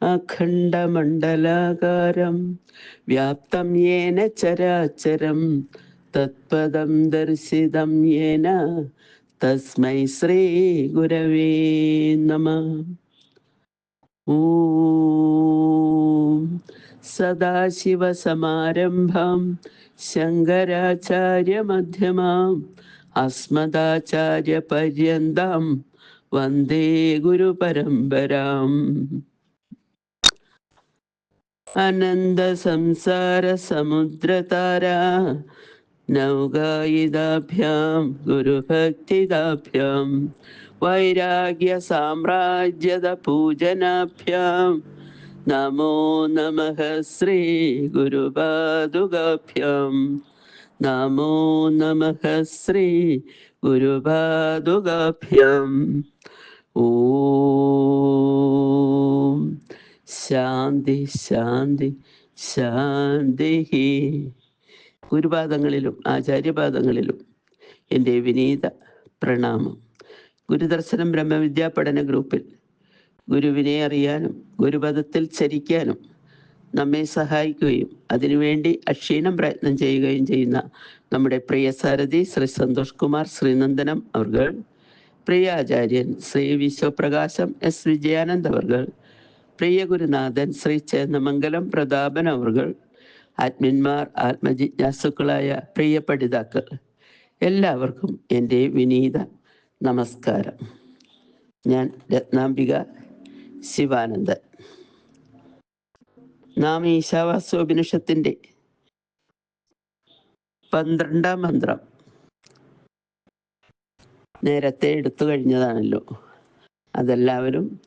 അഖണ്ഡമണ്ഡലാകാരം വ്യാപ്തം യേന ചരാചരം തത്പദം ദർശിതം യേന തസ്മൈ ശ്രീ ഗുരവേ നമ. ഓം സദാശിവസമാരംഭാം ശങ്കരാചാര്യമധ്യമാം അസ്മദാചാര്യപര്യന്താം വന്ദേ ഗുരുപരമ്പരാം. സമുദ്രതാര നൗകായിതാഭ്യാം ഗുരുഭക്തിദാഭ്യാം വൈരാഗ്യസാമ്രാജ്യത പൂജനാഭ്യാം നമോ നമഃ ശ്രീ ഗുരുപാദുകാഭ്യാം. നമോ നമഃ ശ്രീ ഗുരുപാദുകാഭ്യാം ഓം ശാന്തി ശാന്തി ശാന്തി. ഗുരുപാദങ്ങളിലും ആചാര്യപാദങ്ങളിലും എന്റെ വിനീത പ്രണാമം. ഗുരുദർശനം ബ്രഹ്മവിദ്യാ പഠന ഗ്രൂപ്പിൽ ഗുരുവിനെ അറിയാനും ഗുരുപദത്തിൽ ചരിക്കാനും നമ്മെ സഹായിക്കുകയും അതിനുവേണ്ടി അക്ഷീണം പ്രയത്നം ചെയ്യുകയും ചെയ്യുന്ന നമ്മുടെ പ്രിയ സാരഥി ശ്രീ സന്തോഷ് കുമാർ ശ്രീനന്ദനം അവർകൾ പ്രിയ ആചാര്യൻ ശ്രീ വിശ്വപ്രകാശം എസ് വിജയാനന്ദ് അവർ പ്രിയ ഗുരുനാഥൻ ശ്രീ ചേന്നമംഗലം പ്രതാപൻ അവർകൾ ആത്മന്മാർ ആത്മജിജ്ഞാസുക്കളായ പ്രിയ പഠിതാക്കൾ എല്ലാവർക്കും എന്റെ വിനീത നമസ്കാരം. ഞാൻ രത്നാംബിക ശിവാനന്ദൻ. നാം ഈശാവാസോപനിഷത്തിന്റെ പന്ത്രണ്ടാം മന്ത്രം. നേരത്തെ എടുത്തു കഴിഞ്ഞതാണല്ലോ. അതെല്ലാവരും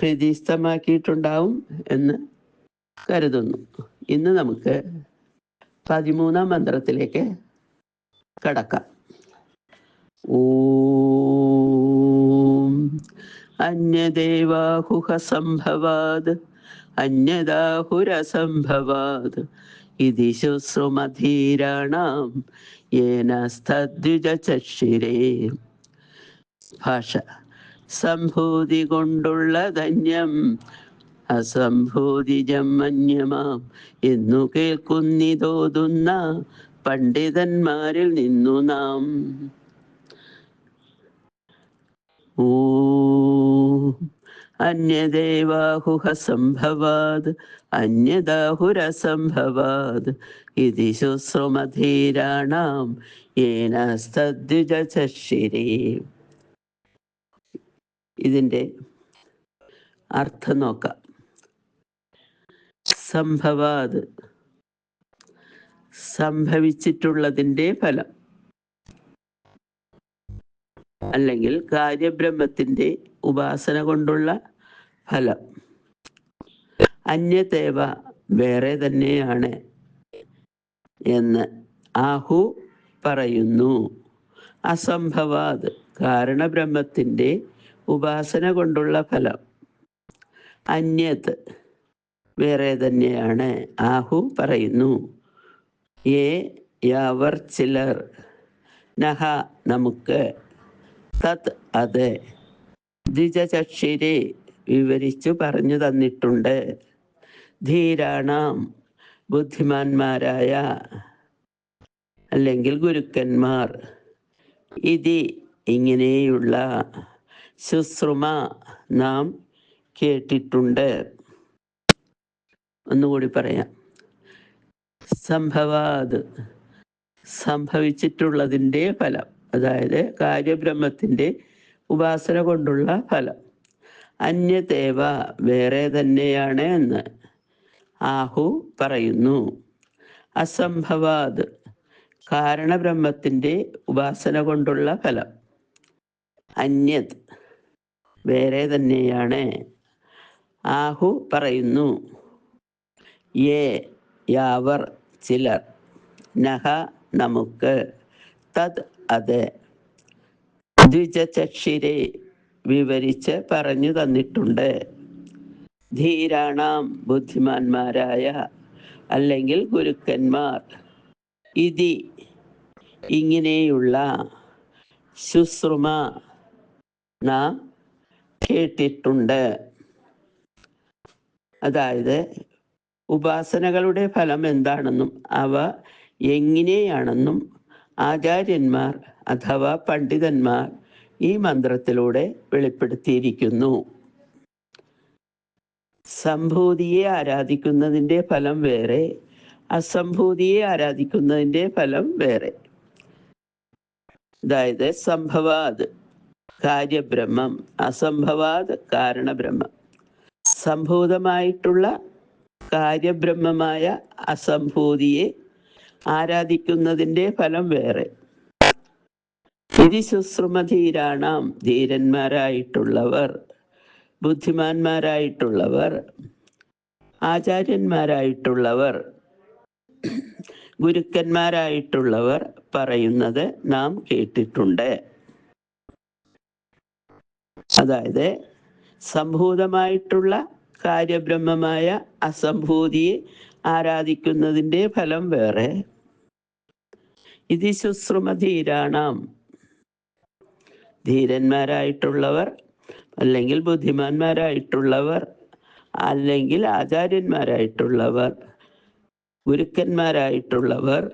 ഹൃദയസ്ഥമാക്കിയിട്ടുണ്ടാവും എന്ന് കരുതുന്നു. ഇന്ന് നമുക്ക് പതിമൂന്നാം മന്ത്രത്തിലേക്ക് കടക്കാം. ഓം അന്യദേവാഹുഹ സംഭവാത് അന്യദാഹുരസംഭവാത്. ഇതി ശുശ്രുമധീരാണാം യേനസ്തദ്വിജചക്ഷിരേ ഭാഷ. സംഭൂതി കൊണ്ടുള്ള ധന്യം അസംഭൂതിജം മന്യമാം. എന്നു കേൾക്കുന്നിതോതുന്ന പണ്ഡിതന്മാരിൽ നിന്നു നാം. ഓ അന്യദേവാഹുഹ സംഭവാത് അന്യദാഹുരസംഭവാത്. ഇതി ശുശ്രുമധീരാണാം ഏനസ്തദ്വിജശിരി ഇതിന്റെ അർത്ഥം നോക്കാം. സംഭവാത് സംഭവിച്ചിട്ടുള്ളതിന്റെ ഫലം. അല്ലെങ്കിൽ കാര്യബ്രഹ്മത്തിന്റെ ഉപാസന കൊണ്ടുള്ള ഫലം അന്യദേവ വേറെ തന്നെയാണ് എന്ന് ആഹു പറയുന്നു. അസംഭവാത് കാരണബ്രഹ്മത്തിന്റെ ഉപാസന കൊണ്ടുള്ള ഫലം. അന്യത് വേറെ തന്നെയാണ് ആഹു പറയുന്നു. ഏ യാവർ ചിലർ നഹ നമുക്ക് തത് അത്. ദ്വിജചക്ഷിരെ വിവരിച്ചു പറഞ്ഞു തന്നിട്ടുണ്ട്. ധീരാണാം ബുദ്ധിമാന്മാരായ അല്ലെങ്കിൽ ഗുരുക്കന്മാർ. ഇതി ഇങ്ങനെയുള്ള ശുശ്രുമ നാം കേട്ടിട്ടുണ്ട്. ഒന്നുകൂടി പറയാം. സംഭവാത് സംഭവിച്ചിട്ടുള്ളതിന്റെ ഫലം അതായത് കാര്യബ്രഹ്മത്തിന്റെ ഉപാസന കൊണ്ടുള്ള ഫലം. അന്യദേവ വേറെ തന്നെയാണ് എന്ന് ആഹു പറയുന്നു. അസംഭവാത്. കാരണബ്രഹ്മത്തിന്റെ ഉപാസന കൊണ്ടുള്ള ഫലം. അന്യത് വേറെ തന്നെയാണ്. ആഹു പറയുന്നു. ഏ യാവർ ചിലർ. നഹ നമുക്ക്. തത് അത്. ദ്വിജചക്ഷിരെ വിവരിച്ച് പറഞ്ഞു തന്നിട്ടുണ്ട്. ധീരാണാം ബുദ്ധിമാന്മാരായ അല്ലെങ്കിൽ ഗുരുക്കന്മാർ. ഇതി ഇങ്ങനെയുള്ള ശുശ്രുമ നാം കേട്ടിട്ടുണ്ട്. അതായത് ഉപാസനകളുടെ ഫലം എന്താണെന്നും അവ എങ്ങനെയാണെന്നും ആചാര്യന്മാർ അഥവാ പണ്ഡിതന്മാർ ഈ മന്ത്രത്തിലൂടെ വെളിപ്പെടുത്തിയിരിക്കുന്നു. സംഭൂതിയെ ആരാധിക്കുന്നതിന്റെ ഫലം വേറെ അസംഭൂതിയെ ആരാധിക്കുന്നതിന്റെ ഫലം വേറെ. അതായത് സംഭവാത് കാര്യബ്രഹ്മം അസംഭവാത് കാരണബ്രഹ്മം. സംഭൂതമായിട്ടുള്ള കാര്യബ്രഹ്മമായ അസംഭൂതിയെ ആരാധിക്കുന്നതിന്റെ ഫലം വേറെ. ഇത് ശുശ്രുമധീരാണാം ധീരന്മാരായിട്ടുള്ളവർ ബുദ്ധിമാന്മാരായിട്ടുള്ളവർ ആചാര്യന്മാരായിട്ടുള്ളവർ ഗുരുക്കന്മാരായിട്ടുള്ളവർ പറയുന്നത് നാം കേട്ടിട്ടുണ്ട്. അതായത് സംഭൂതമായിട്ടുള്ള കാര്യബ്രഹ്മമായ അസംഭൂതിയെ ആരാധിക്കുന്നതിന്റെ ഫലം വേറെ. ഇത് ശുശ്രുമധീരാണാം ധീരന്മാരായിട്ടുള്ളവർ അല്ലെങ്കിൽ ബുദ്ധിമാന്മാരായിട്ടുള്ളവർ അല്ലെങ്കിൽ ആചാര്യന്മാരായിട്ടുള്ളവർ ഗുരുക്കന്മാരായിട്ടുള്ളവർ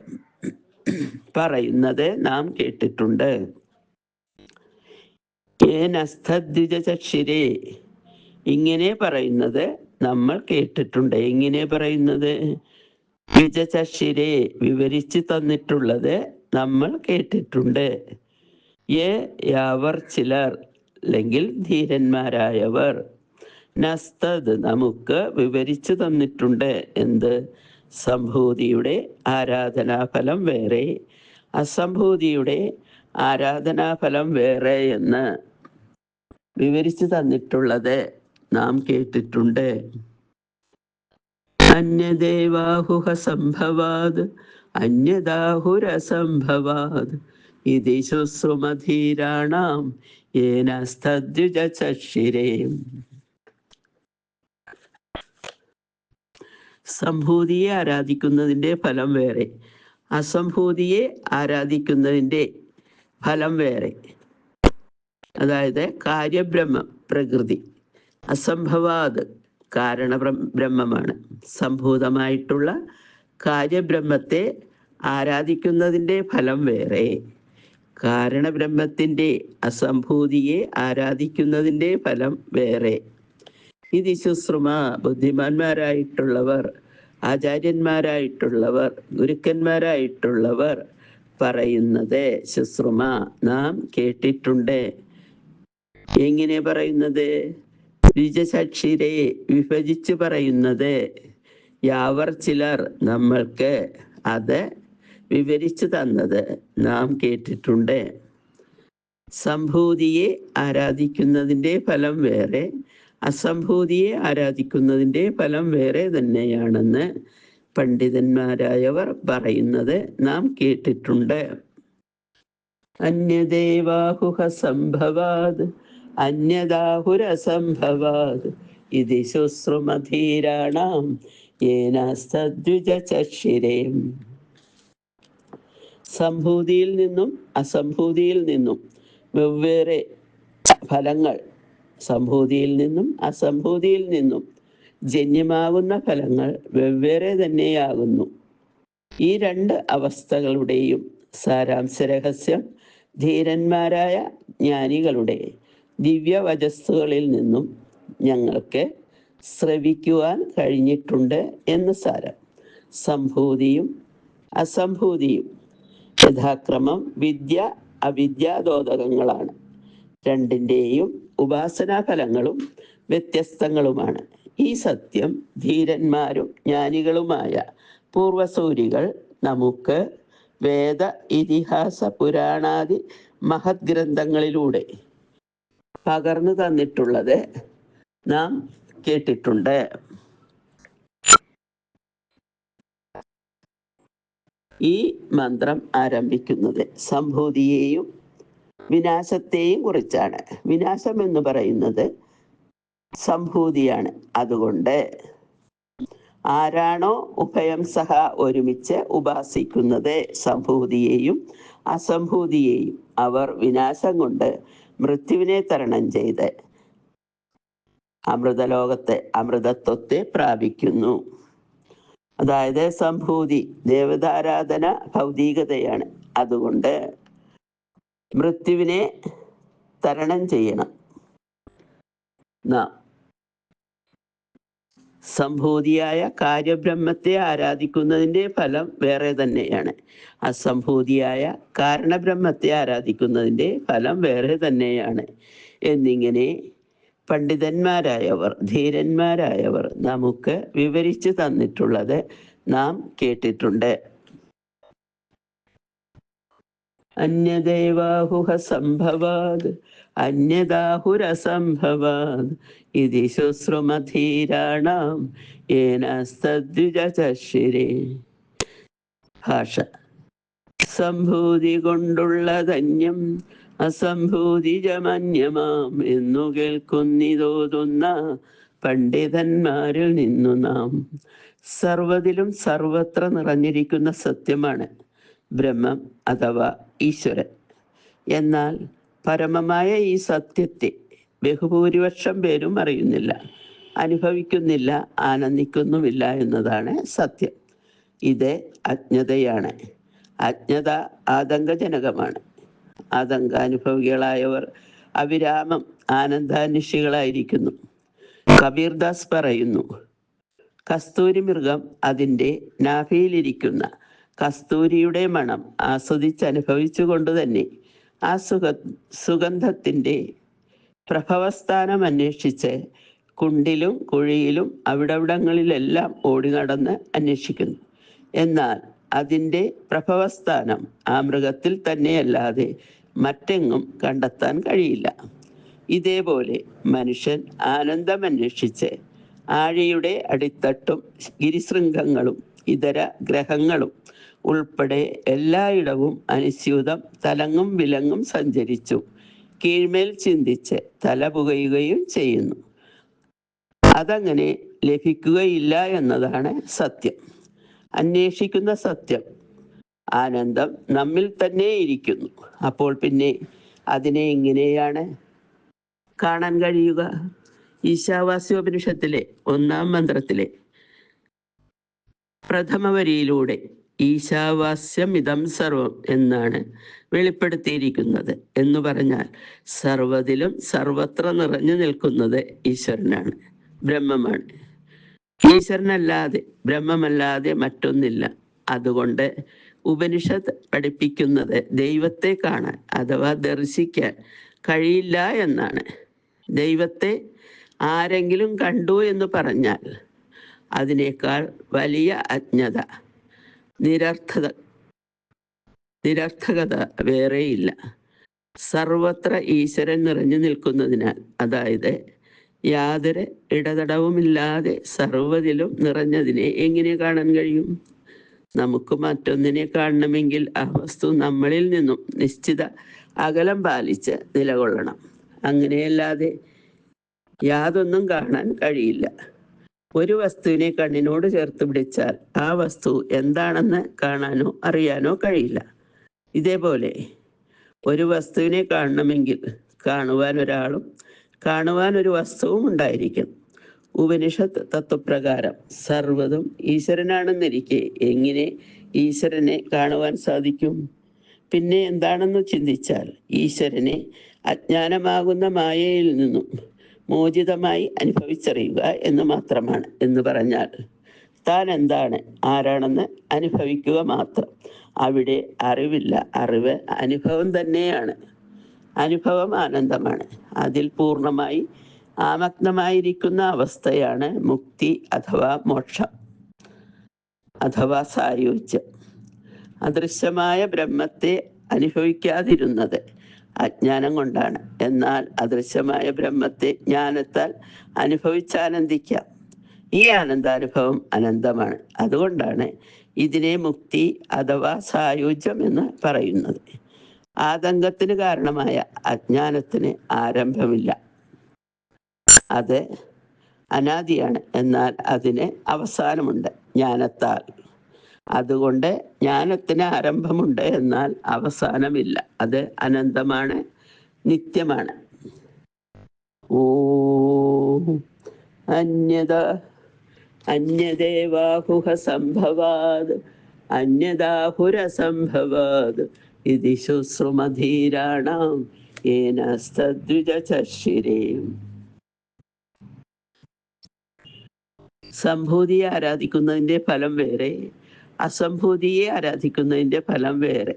പറയുന്നത് നാം കേട്ടിട്ടുണ്ട്. ക്ഷിരേ ഇങ്ങനെ പറയുന്നത് നമ്മൾ കേട്ടിട്ടുണ്ട്. എങ്ങനെ പറയുന്നത്? ദ്വിജചക്ഷിരെ വിവരിച്ചു തന്നിട്ടുള്ളത് നമ്മൾ കേട്ടിട്ടുണ്ട്. ഏ യാവർ ചിലർ അല്ലെങ്കിൽ ധീരന്മാരായവർ. നസ്തത് നമുക്ക് വിവരിച്ചു തന്നിട്ടുണ്ട് എന്ത്? സംഭൂതിയുടെ ആരാധനാഫലം വേറെ. അസംഭൂതിയുടെ ആരാധനാഫലം വേറെ എന്ന് വിവരിച്ചു തന്നിട്ടുള്ളത് നാം കേട്ടിട്ടുണ്ട്. അന്യദേവാഹുഹ സംഭവാത് അന്യദാഹുരസംഭവാത്. ഇതി ശുശ്രുമധീരാണാം ഏനസ്തദ്വിജചക്ഷിരേ സംഭൂതിയെ ആരാധിക്കുന്നതിന്റെ ഫലം വേറെ. അസംഭൂതിയെ ആരാധിക്കുന്നതിന്റെ ഫലം വേറെ. അതായത് കാര്യബ്രഹ്മ പ്രകൃതി. അസംഭവാത് കാരണ ബ്രഹ്മമാണ്. സംഭൂതമായിട്ടുള്ള കാര്യബ്രഹ്മത്തെ ആരാധിക്കുന്നതിന്റെ ഫലം വേറെ. കാരണബ്രഹ്മത്തിന്റെ അസംഭൂതിയെ ആരാധിക്കുന്നതിന്റെ ഫലം വേറെ. ഇത് ശുശ്രുമ ബുദ്ധിമാന്മാരായിട്ടുള്ളവർ ആചാര്യന്മാരായിട്ടുള്ളവർ ഗുരുക്കന്മാരായിട്ടുള്ളവർ പറയുന്നത് ശുശ്രുമ നാം കേട്ടിട്ടുണ്ട്. എങ്ങനെ പറയുന്നത്? ദ്വിജസാക്ഷിരെ വിഭജിച്ച് പറയുന്നത്. യാവർ ചിലർ നമ്മൾക്ക് അത് വിവരിച്ചു തന്നത് നാം കേട്ടിട്ടുണ്ട്. സംഭൂതിയെ ആരാധിക്കുന്നതിന്റെ ഫലം വേറെ അസംഭൂതിയെ ആരാധിക്കുന്നതിന്റെ ഫലം വേറെ തന്നെയാണെന്ന് പണ്ഡിതന്മാരായവർ പറയുന്നത് നാം കേട്ടിട്ടുണ്ട്. അന്യദേവാഹുഹ സംഭവാത് അന്യദാഹുരസംഭവാത് ഇത് ശുശ്രുമധീരാണാം ഏനാസ്തദ്വിജചക്ഷിരേം സംഭൂതിയിൽ നിന്നും അസംഭൂതിയിൽ നിന്നും വെവ്വേറെ ഫലങ്ങൾ സംഭൂതിയിൽ നിന്നും അസംഭൂതിയിൽ നിന്നും ജന്യമാകുന്ന ഫലങ്ങൾ വെവ്വേറെ തന്നെയാകുന്നു. ഈ രണ്ട് അവസ്ഥകളുടെയും സാരാംശ രഹസ്യം ധീരന്മാരായ ജ്ഞാനികളുടെ ദിവ്യവചസ്സുകളിൽ നിന്നും ഞങ്ങൾക്ക് ശ്രവിക്കുവാൻ കഴിഞ്ഞിട്ടുണ്ട് എന്ന് സാരം. സംഭൂതിയും അസംഭൂതിയും യഥാക്രമം വിദ്യ അവിദ്യാദോതകങ്ങളാണ് രണ്ടിന്റെയും ഉപാസനാഫലങ്ങളും വ്യത്യസ്തങ്ങളുമാണ്. ഈ സത്യം ധീരന്മാരും ജ്ഞാനികളുമായ പൂർവസൂരികൾ നമുക്ക് വേദ ഇതിഹാസ പുരാണാദി മഹത് ഗ്രന്ഥങ്ങളിലൂടെ പകർന്നു തന്നിട്ടുള്ളത് നാം കേട്ടിട്ടുണ്ട്. ഈ മന്ത്രം ആരംഭിക്കുന്നത്. സംഭൂതിയെയും വിനാശത്തെയും കുറിച്ചാണ്. വിനാശം എന്ന് പറയുന്നത് സംഭൂതിയാണ്. അതുകൊണ്ട് ആരാണോ ഉഭയം സഹ ഒരുമിച്ച് ഉപാസിക്കുന്നത് സംഭൂതിയെയും അസംഭൂതിയെയും അവർ വിനാശം കൊണ്ട് മൃത്യുവിനെ തരണം ചെയ്ത് അമൃതലോകത്തെ അമൃതത്വത്തെ പ്രാപിക്കുന്നു. അതായത് സംഭൂതി ദേവതാരാധന ഭൗതികതയാണ്. അതുകൊണ്ട് മൃത്യുവിനെ തരണം ചെയ്യണം. സംഭൂതിയായ കാര്യബ്രഹ്മത്തെ ആരാധിക്കുന്നതിന്റെ ഫലം വേറെ തന്നെയാണ്. അസംഭൂതിയായ കാരണബ്രഹ്മത്തെ ആരാധിക്കുന്നതിന്റെ ഫലം വേറെ തന്നെയാണ്. എന്നിങ്ങനെ പണ്ഡിതന്മാരായവർ ധീരന്മാരായവർ നമുക്ക് വിവരിച്ചു തന്നിട്ടുള്ളത് നാം കേട്ടിട്ടുണ്ട്. അന്യദേവാഹുഹ സംഭവാത് അന്യദാഹുരസംഭവാത് ഇതി ശുശ്രുമധീരാണാം ഏനസ്തദ്വിജശിരേ. ഭാഷ. സംഭൂതി കൊണ്ടുള്ള ധന്യം അസംഭൂതിജമന്യമാം എന്നു കേൾക്കുന്നിതോതുന്ന പണ്ഡിതന്മാരിൽ നിന്നു നാം. സർവതിലും സർവത്ര നിറഞ്ഞിരിക്കുന്ന സത്യമാണ് ബ്രഹ്മം അഥവാ ഈശ്വരൻ. എന്നാൽ പരമമായ ഈ സത്യത്തെ ബഹുഭൂരിപക്ഷം പേരും അറിയുന്നില്ല അനുഭവിക്കുന്നില്ല ആനന്ദിക്കുന്നുമില്ല എന്നതാണ് സത്യം. ഇത് അജ്ഞതയാണ്. അജ്ഞത ആതങ്കജനകമാണ്. ആതങ്കാനുഭവികളായവർ അവിരാമം ആനന്ദാന്വേഷികളായിരിക്കുന്നു. കബീർദാസ് പറയുന്നു കസ്തൂരി മൃഗം അതിന്റെ നാഭിയിലിരിക്കുന്ന കസ്തൂരിയുടെ മണം ആസ്വദിച്ചനുഭവിച്ചുകൊണ്ട് തന്നെ ആ സുഗ സുഗന്ധത്തിന്റെ പ്രഭവസ്ഥാനം അന്വേഷിച്ച് കുണ്ടിലും കുഴിയിലും അവിടവിടങ്ങളിലെല്ലാം ഓടി നടന്ന് അന്വേഷിക്കുന്നു. എന്നാൽ അതിന്റെ പ്രഭവസ്ഥാനം ആ മൃഗത്തിൽ തന്നെയല്ലാതെ മറ്റെങ്ങും കണ്ടെത്താൻ കഴിയില്ല. ഇതേപോലെ മനുഷ്യൻ ആനന്ദം അന്വേഷിച്ച് ആഴിയുടെ അടിത്തട്ടും ഗിരിശൃംഗങ്ങളും ഇതര ഗ്രഹങ്ങളും ഉൾപ്പെടെ എല്ലായിടവും അനുസ്യൂതം തലങ്ങും വിലങ്ങും സഞ്ചരിച്ചു. കീഴ്മേൽ ചിന്തിച്ച് തല പുകയുകയും ചെയ്യുന്നു. അതങ്ങനെ ലഭിക്കുകയില്ല എന്നതാണ് സത്യം. അന്വേഷിക്കുന്ന സത്യം. ആനന്ദം നമ്മിൽ തന്നെ ഇരിക്കുന്നു. അപ്പോൾ പിന്നെ അതിനെ എങ്ങനെയാണ് കാണാൻ കഴിയുക? ഈശാവാസ്യോപനിഷത്തിലെ ഒന്നാം മന്ത്രത്തിലെ പ്രഥമ വരിയിലൂടെ ഈശാവാസ്യം ഇതം സർവം എന്നാണ് വെളിപ്പെടുത്തിയിരിക്കുന്നത് എന്ന് പറഞ്ഞാൽ സർവതിലും സർവത്ര നിറഞ്ഞു നിൽക്കുന്നത് ഈശ്വരനാണ് ബ്രഹ്മമാണ്. ഈശ്വരനല്ലാതെ ബ്രഹ്മമല്ലാതെ മറ്റൊന്നില്ല. അതുകൊണ്ട് ഉപനിഷത്ത് പഠിപ്പിക്കുന്നത് ദൈവത്തെ കാണാൻ അഥവാ ദർശിക്കാൻ കഴിയില്ല എന്നാണ്. ദൈവത്തെ ആരെങ്കിലും കണ്ടു എന്ന് പറഞ്ഞാൽ അതിനേക്കാൾ വലിയ അജ്ഞത നിരർത്ഥത നിരർത്ഥകത വേറെയില്ല. സർവത്ര ഈശ്വരൻ നിറഞ്ഞു നിൽക്കുന്നതിനാൽ അതായത് യാതൊരു ഇടതടവുമില്ലാതെ സർവതിലും നിറഞ്ഞതിനെ എങ്ങനെ കാണാൻ കഴിയും? നമുക്ക് മറ്റൊന്നിനെ കാണണമെങ്കിൽ ആ വസ്തു നമ്മളിൽ നിന്നും നിശ്ചിത അകലം പാലിച്ച് നിലകൊള്ളണം. അങ്ങനെയല്ലാതെ യാതൊന്നും കാണാൻ കഴിയില്ല. ഒരു വസ്തുവിനെ കണ്ണിനോട് ചേർത്ത് പിടിച്ചാൽ ആ വസ്തു എന്താണെന്ന് കാണാനോ അറിയാനോ കഴിയില്ല. ഇതേപോലെ ഒരു വസ്തുവിനെ കാണണമെങ്കിൽ കാണുവാൻ ഒരാളും കാണുവാൻ ഒരു വസ്തുവും ഉണ്ടായിരിക്കും. ഉപനിഷത്ത് തത്വപ്രകാരം സർവതും ഈശ്വരനാണെന്നിരിക്കെ എങ്ങനെ ഈശ്വരനെ കാണുവാൻ സാധിക്കും? പിന്നെ എന്താണെന്ന് ചിന്തിച്ചാൽ ഈശ്വരനെ അജ്ഞാനമാകുന്ന മായയിൽ നിന്നും മോചിതമായി അനുഭവിച്ചറിയുക എന്ന് മാത്രമാണ് എന്ന് പറഞ്ഞാൽ താൻ എന്താണ് ആരാണെന്ന് അനുഭവിക്കുക മാത്രം. അവിടെ അറിവില്ല. അറിവ് അനുഭവം തന്നെയാണ്. അനുഭവം ആനന്ദമാണ്. അതിൽ പൂർണമായി ആമഗ്നമായിരിക്കുന്ന അവസ്ഥയാണ് മുക്തി അഥവാ മോക്ഷം അഥവാ സായുജ്യം. അദൃശ്യമായ ബ്രഹ്മത്തെ അനുഭവിക്കാതിരുന്നത് അജ്ഞാനം കൊണ്ടാണ്. എന്നാൽ അദൃശ്യമായ ബ്രഹ്മത്തെ ജ്ഞാനത്താൽ അനുഭവിച്ചാനന്ദിക്കാം. ഈ ആനന്ദാനുഭവം അനന്തമാണ്. അതുകൊണ്ടാണ് ഇതിനെ മുക്തി അഥവാ സായുജ്യം എന്ന് പറയുന്നത്. ആതങ്കത്തിന് കാരണമായ അജ്ഞാനത്തിന് ആരംഭമില്ല. അത് അനാദിയാണ്. എന്നാൽ അതിന് അവസാനമുണ്ട് ജ്ഞാനത്താൽ. അതുകൊണ്ട് ജ്ഞാനത്തിന് ആരംഭമുണ്ട് എന്നാൽ അവസാനമില്ല. അത് അനന്തമാണ് നിത്യമാണ്. ഓ. അന്യത അന്യദേവാഹുഹ സംഭവാത് അന്യദാഹുരസംഭവാത് ഇതി ശുശ്രുമധീരാണാം സംഭൂതിയെ ആരാധിക്കുന്നതിന്റെ ഫലം വേറെ അസംഭൂതിയെ ആരാധിക്കുന്നതിന്റെ ഫലം വേറെ.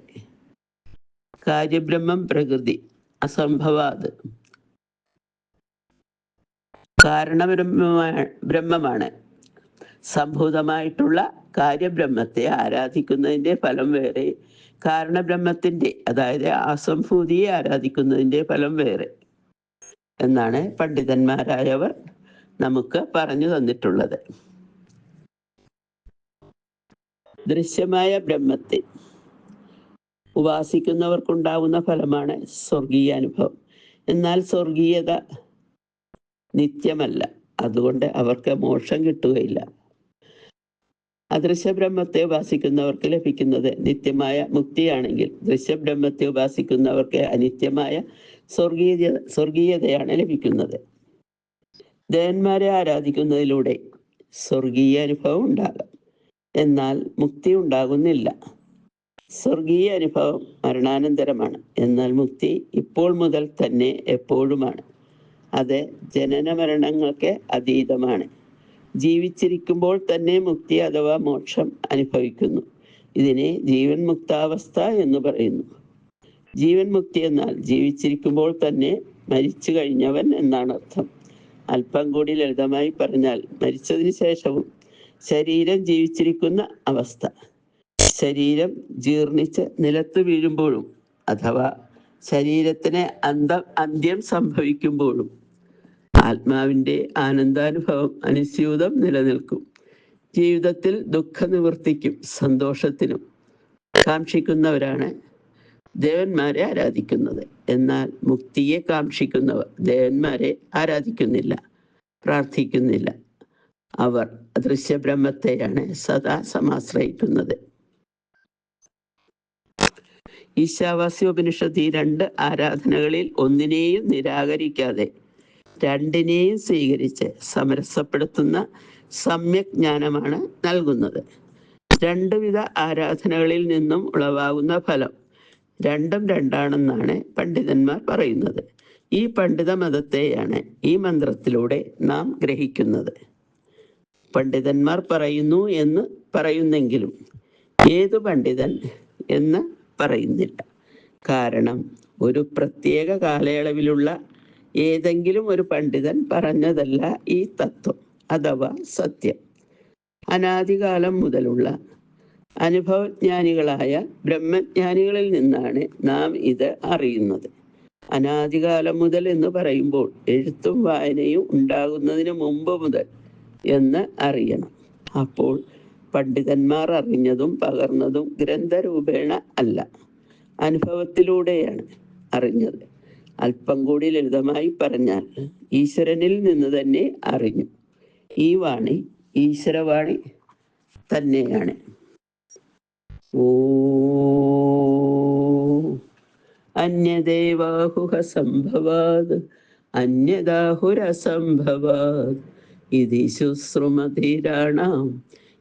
കാര്യബ്രഹ്മം പ്രകൃതി അസംഭവാത് കാരണബ്രഹ്മമാണ് ബ്രഹ്മമാണ്. സംഭൂതമായിട്ടുള്ള കാര്യബ്രഹ്മത്തെ ആരാധിക്കുന്നതിന്റെ ഫലം വേറെ കാരണബ്രഹ്മത്തിന്റെ അതായത് അസംഭൂതിയെ ആരാധിക്കുന്നതിന്റെ ഫലം വേറെ. എന്നാണ് പണ്ഡിതന്മാരായവർ നമുക്ക് പറഞ്ഞു തന്നിട്ടുള്ളത്. ദൃശ്യമായ ബ്രഹ്മത്തെ ഉപാസിക്കുന്നവർക്കുണ്ടാവുന്ന ഫലമാണ് സ്വർഗീയ അനുഭവം. എന്നാൽ സ്വർഗീയത നിത്യമല്ല. അതുകൊണ്ട് അവർക്ക് മോക്ഷം കിട്ടുകയില്ല. അദൃശ്യബ്രഹ്മത്തെ ഉപാസിക്കുന്നവർക്ക് ലഭിക്കുന്നത് നിത്യമായ മുക്തിയാണെങ്കിൽ ദൃശ്യബ്രഹ്മത്തെ ഉപാസിക്കുന്നവർക്ക് അനിത്യമായ സ്വർഗീയ സ്വർഗീയതയാണ് ലഭിക്കുന്നത്. ദേവന്മാരെ ആരാധിക്കുന്നതിലൂടെ സ്വർഗീയ അനുഭവം ഉണ്ടാകാം. എന്നാൽ മുക്തി ഉണ്ടാകുന്നില്ല. സ്വർഗീയ അനുഭവം മരണാനന്തരമാണ്. എന്നാൽ മുക്തി ഇപ്പോൾ മുതൽ തന്നെ എപ്പോഴുമാണ്. അത് ജനന മരണങ്ങൾക്ക് അതീതമാണ്. ജീവിച്ചിരിക്കുമ്പോൾ തന്നെ മുക്തി അഥവാ മോക്ഷം അനുഭവിക്കുന്നു. ഇതിനെ ജീവൻ മുക്താവസ്ഥ എന്ന് പറയുന്നു. ജീവൻ മുക്തി എന്നാൽ ജീവിച്ചിരിക്കുമ്പോൾ തന്നെ മരിച്ചു കഴിഞ്ഞവൻ എന്നാണ് അർത്ഥം. അല്പം കൂടി ലളിതമായി പറഞ്ഞാൽ മരിച്ചതിന് ശേഷവും ശരീരം ജീവിച്ചിരിക്കുന്ന അവസ്ഥ. ശരീരം ജീർണിച്ച് നിലത്ത് വീഴുമ്പോഴും അഥവാ ശരീരത്തിന് അന്തം അന്ത്യം സംഭവിക്കുമ്പോഴും ആത്മാവിന്റെ ആനന്ദാനുഭവം അനുസ്യൂതം നിലനിൽക്കും. ജീവിതത്തിൽ ദുഃഖനിവൃത്തിക്കും സന്തോഷത്തിനും കാക്ഷിക്കുന്നവരാണ് ദേവന്മാരെ ആരാധിക്കുന്നത്. എന്നാൽ മുക്തിയെ കാക്ഷിക്കുന്നവർ ദേവന്മാരെ ആരാധിക്കുന്നില്ല പ്രാർത്ഥിക്കുന്നില്ല. അവർ അദൃശ്യ ബ്രഹ്മത്തെയാണ് സദാ സമാശ്രയിക്കുന്നത്. ഈശാവാസ്യോപനിഷത്ത് ഈ രണ്ട് ആരാധനകളിൽ ഒന്നിനെയും നിരാകരിക്കാതെ രണ്ടിനെയും സ്വീകരിച്ച് സമരസപ്പെടുത്തുന്ന സമ്യക് ജ്ഞാനമാണ് നൽകുന്നത്. രണ്ടുവിധ ആരാധനകളിൽ നിന്നും ഉളവാകുന്ന ഫലം രണ്ടും രണ്ടാണെന്നാണ് പണ്ഡിതന്മാർ പറയുന്നത്. ഈ പണ്ഡിത മതത്തെയാണ് ഈ മന്ത്രത്തിലൂടെ നാം ഗ്രഹിക്കുന്നത്. പണ്ഡിതന്മാർ പറയുന്നു എന്ന് പറയുന്നെങ്കിലും ഏതു പണ്ഡിതൻ എന്ന് പറയുന്നില്ല. കാരണം ഒരു പ്രത്യേക കാലയളവിലുള്ള ഏതെങ്കിലും ഒരു പണ്ഡിതൻ പറഞ്ഞതല്ല ഈ തത്വം അഥവാ സത്യം. അനാദികാലം മുതലുള്ള അനുഭവജ്ഞാനികളായ ബ്രഹ്മജ്ഞാനികളിൽ നിന്നാണ് നാം ഇത് അറിയുന്നത്. അനാദികാലം മുതൽ എന്ന് പറയുമ്പോൾ എഴുത്തും വായനയും ഉണ്ടാകുന്നതിന് മുമ്പ് മുതൽ എന്ന് അറിയണം. അപ്പോൾ പണ്ഡിതന്മാർ അറിഞ്ഞതും പകർന്നതും ഗ്രന്ഥരൂപേണ അല്ല. അനുഭവത്തിലൂടെയാണ് അറിഞ്ഞത്. അല്പം കൂടി ലളിതമായി പറഞ്ഞാൽ ഈശ്വരനിൽ നിന്ന് തന്നെ അറിഞ്ഞു. ഈ വാണി ഈശ്വരവാണി തന്നെയാണ്. ഓ അന്യദേവാഹുഹ സംഭവാത് അന്യദാഹുരസംഭവാത് ഇതി ശുശ്രുമധീരാണാം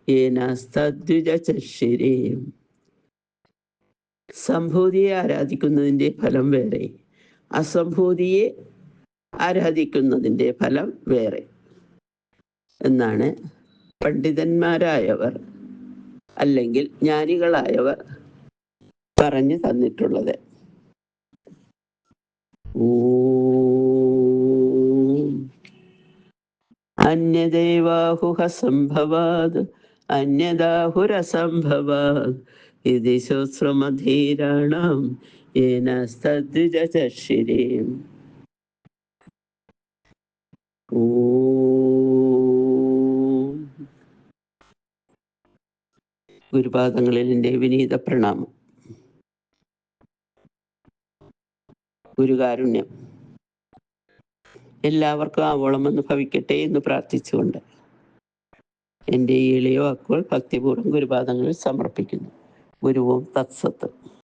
ഏനാസ്തദ്വിജചർഷിരേം സംഭൂതിയെ ആരാധിക്കുന്നതിന്റെ ഫലം വേറെ. അസംഭൂതിയെ ആരാധിക്കുന്നതിന്റെ ഫലം വേറെ. എന്നാണ് പണ്ഡിതന്മാരായവർ അല്ലെങ്കിൽ ജ്ഞാനികളായവർ പറഞ്ഞു തന്നിട്ടുള്ളത്. അന്യദേവാഹുഹസംഭവാത് അന്യദേവാഹുഹ സംഭവാത് അന്യദാഹുരസംഭവാത് ഇതി ശുശ്രുമധീരാണാം ഏനസ്തദ്വിജചർഷിരേം ഓം ഗുരുപാദങ്ങളിൽ എന്റെ വിനീത പ്രണാമം. ഗുരുകാരുണ്യം. എല്ലാവർക്കും ആവോളം എന്ന് ഭവിക്കട്ടെ എന്ന് പ്രാർത്ഥിച്ചുകൊണ്ട് എന്റെ ഈ എളിയ വാക്കുകൾ ഭക്തിപൂർവം ഗുരുപാദങ്ങളിൽ സമർപ്പിക്കുന്നു. ഗുരുവും തത്സത്ത്.